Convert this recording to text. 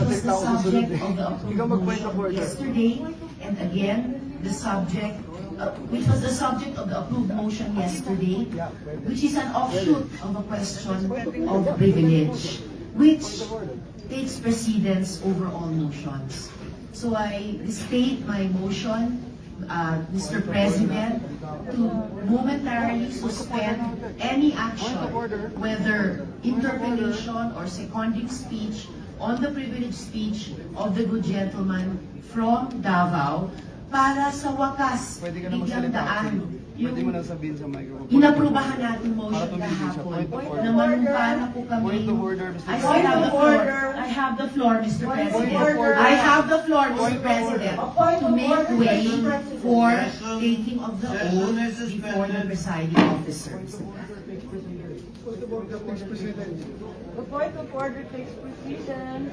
was the subject of the approved motion yesterday, and again, the subject, uh, which was the subject of the approved motion yesterday, which is an offshoot of a question of privilege, which takes precedence over all motions. So I state my motion, uh, Mr. President, to momentarily suspend any action, whether interpellation or seconding speech on the privileged speech of the good gentleman from Davao para sa wakas Pwede ka na bigyang magsalita. daan yung na sabihin sa microphone. inaprubahan natin motion kahapon Point of order. na manumpa na po kami. Point of order, Mr. I Point have of the floor. order. I have the floor, Mr. President. order. I have the floor, Mr. President, to of make order, way Mr. President. for taking of the oath is before the presiding officer. The Point of order, please, President. Point of order, please, President.